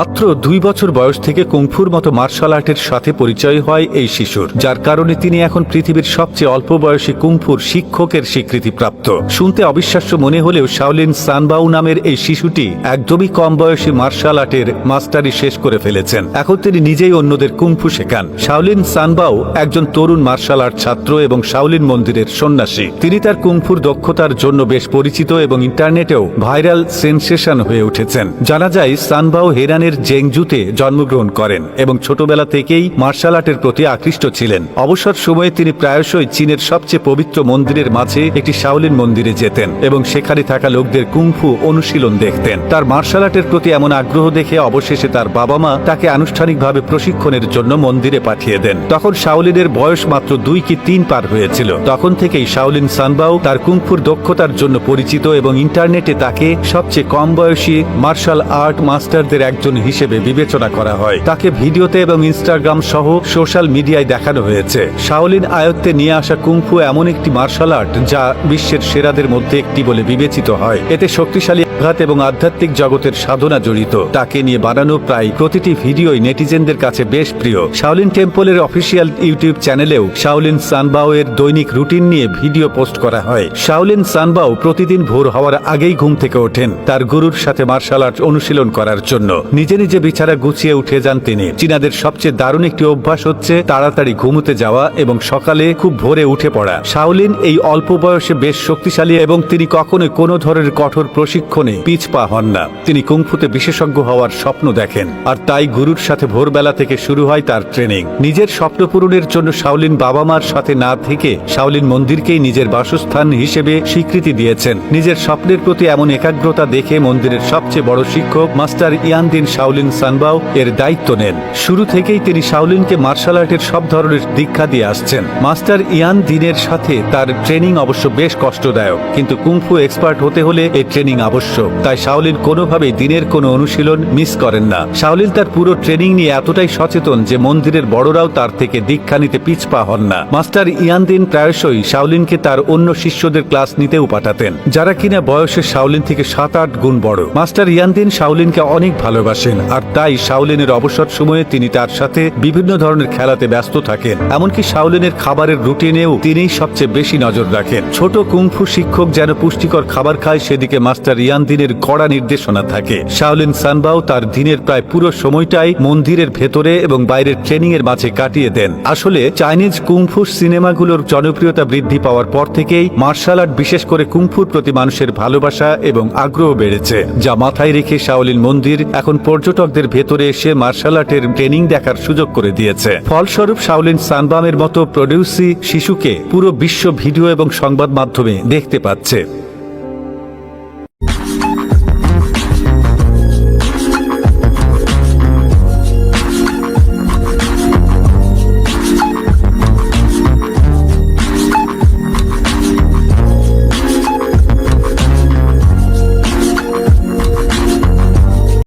মাত্র দুই বছর বয়স থেকে কুংফুর মতো মার্শাল আর্টের সাথে পরিচয় হয় এই শিশুর, যার কারণে তিনি এখন পৃথিবীর সবচেয়ে অল্প বয়সী কুংফুর শিক্ষকের স্বীকৃতিপ্রাপ্ত। শুনতে অবিশ্বাস্য মনে হলেও শাওলিন সানবাউ নামের এই শিশুটি একদমই কম বয়সী মার্শাল আর্টের মাস্টারি শেষ করে ফেলেছেন। এখন তিনি নিজেই অন্যদের কুংফু শেখান। শাওলিন সানবাউ একজন তরুণ মার্শাল আর্ট ছাত্র এবং শাওলিন মন্দিরের সন্ন্যাসী। তিনি তার কুংফুর দক্ষতার জন্য বেশ পরিচিত এবং ইন্টারনেটেও ভাইরাল সেন্সেশন হয়ে উঠেছেন। জানা যায় সানবাউ হেরানের জেংজুতে জন্মগ্রহণ করেন এবং ছোটবেলা থেকেই মার্শাল আর্টের প্রতি আকৃষ্ট ছিলেন। অবসর সময়ে তিনি প্রায়শই চীনের সবচেয়ে পবিত্র মন্দিরের মাঝে একটি শাওলিন মন্দিরে যেতেন এবং সেখানে থাকা লোকদের কুংফু অনুশীলন দেখতেন। তার মার্শাল আর্টের প্রতি এমন আগ্রহ দেখে অবশেষে তার বাবা মা তাকে আনুষ্ঠানিকভাবে প্রশিক্ষণের জন্য মন্দিরে পাঠিয়ে দেন। তখন শাওলিনের বয়স মাত্র দুই কি তিন পার হয়েছিল। তখন থেকেই শাওলিন সানবাও তার কুংফুর দক্ষতার জন্য পরিচিত এবং ইন্টারনেটে তাকে সবচেয়ে কম বয়সী মার্শাল আর্ট মাস্টারদের একজন হিসেবে বিবেচনা করা হয়। তাকে ভিডিওতে এবং ইনস্টাগ্রাম সহ সোশ্যাল মিডিয়ায় দেখানো হয়েছে। শাওলিন আয়ত্তে নিয়ে আসা কুংফু এমন একটি মার্শাল আর্ট যা বিশ্বের সেরাদের মধ্যে একটি বলে বিবেচিত হয়। এতে শক্তিশালী আঘাত এবং আধ্যাত্মিক জগতের সাধনা জড়িত। তাকে নিয়ে বানানো প্রায় প্রতিটি ভিডিওই নেটিজেনদের কাছে বেশ প্রিয়। শাওলিন টেম্পলের অফিসিয়াল ইউটিউব চ্যানেলেও শাওলিন সানবাও এর দৈনিক রুটিন নিয়ে ভিডিও পোস্ট করা হয়। শাওলিন সানবাও প্রতিদিন ভোর হওয়ার আগেই ঘুম থেকে ওঠেন। তার গুরুর সাথে মার্শাল আর্ট অনুশীলন করার জন্য। নিজে নিজে বিছানা গুছিয়ে উঠে যান তিনি। চীনাদের সবচেয়ে দারুণ একটি অভ্যাস হচ্ছে তাড়াতাড়ি ঘুমোতে যাওয়া এবং সকালে খুব ভোরে উঠে পড়া। শাওলিন এই অল্প বয়সে বেশ শক্তিশালী এবং তিনি কখনোই কোনো ধরনের কঠোর প্রশিক্ষণে পিছপা হন না। তিনি কুংফুতে বিশেষজ্ঞ হওয়ার স্বপ্ন দেখেন, আর তাই গুরুর সাথে ভোরবেলা থেকে শুরু হয় তার ট্রেনিং। নিজের স্বপ্ন পূরণের জন্য শাওলিন বাবা মার সাথে না থেকে শাওলিন মন্দিরকেই নিজের বাসস্থান হিসেবে স্বীকৃতি দিয়েছেন। নিজের স্বপ্নের প্রতি এমন একাগ্রতা দেখে মন্দিরের সবচেয়ে বড় শিক্ষক মাস্টার ইয়ানদিন শাওলিন সানবাও এর দায়িত্ব নেন। শুরু থেকেই তিনি শাওলিনকে মার্শাল আর্টের সব ধরনের দীক্ষা দিয়ে আসছেন। মাস্টার ইয়ান দিনের সাথে তার ট্রেনিং অবশ্য বেশ কষ্টদায়ক, কিন্তু কুংফু এক্সপার্ট হতে হলে এই ট্রেনিং আবশ্যক। তাই শাওলিন কোনোভাবেই দিনের কোনো অনুশীলন মিস করেন না। শাওলিন তার পুরো ট্রেনিং নিয়ে এতটাই সচেতন যে মন্দিরের বড়রাও তার থেকে দীক্ষা নিতে পিছপা হন না। মাস্টার ইয়ানদিন প্রায়শই শাওলিনকে তার অন্য শিষ্যদের ক্লাস নিতেও পাঠাতেন, যারা কিনা বয়সে শাওলিন থেকে সাত আট গুণ বড়। মাস্টার ইয়ানদিন শাওলিনকে অনেক ভালোবাসেন, আর তাই শাওলিনের অবসর সময়ে তিনি তার সাথে বিভিন্ন ধরনের খেলাতে ব্যস্ত থাকেন। এমনকি শাওলিনের খাবারের রুটিনেও তিনিই সবচেয়ে বেশি নজর রাখেন। ছোট কুংফু শিক্ষক যেন পুষ্টিকর খাবার খায়, সেদিকে মাস্টার ইয়ানদিনের কড়া নির্দেশনা থাকে। শাওলিন সানবাও তার দিনের প্রায় পুরো সময়টাই মন্দিরের ভেতরে এবং বাইরের ট্রেনিং এর মাঝে কাটিয়ে দেন। আসলে চাইনিজ কুংফু সিনেমাগুলোর জনপ্রিয়তা বৃদ্ধি পাওয়ার পর থেকেই মার্শাল আর্ট, বিশেষ করে কুংফুর প্রতি মানুষের ভালোবাসা এবং আগ্রহ বেড়েছে, যা মাথায় রেখে শাওলিন মন্দির এখন পর্যটকদের ভেতরে এসে মার্শাল আর্টের ট্রেনিং দেখার সুযোগ করে দিয়েছে। ফলস্বরূপ শাওলিন সানবামের মতো প্রডিউসি শিশুকে পুরো বিশ্ব ভিডিও এবং সংবাদ মাধ্যমে দেখতে পাচ্ছে।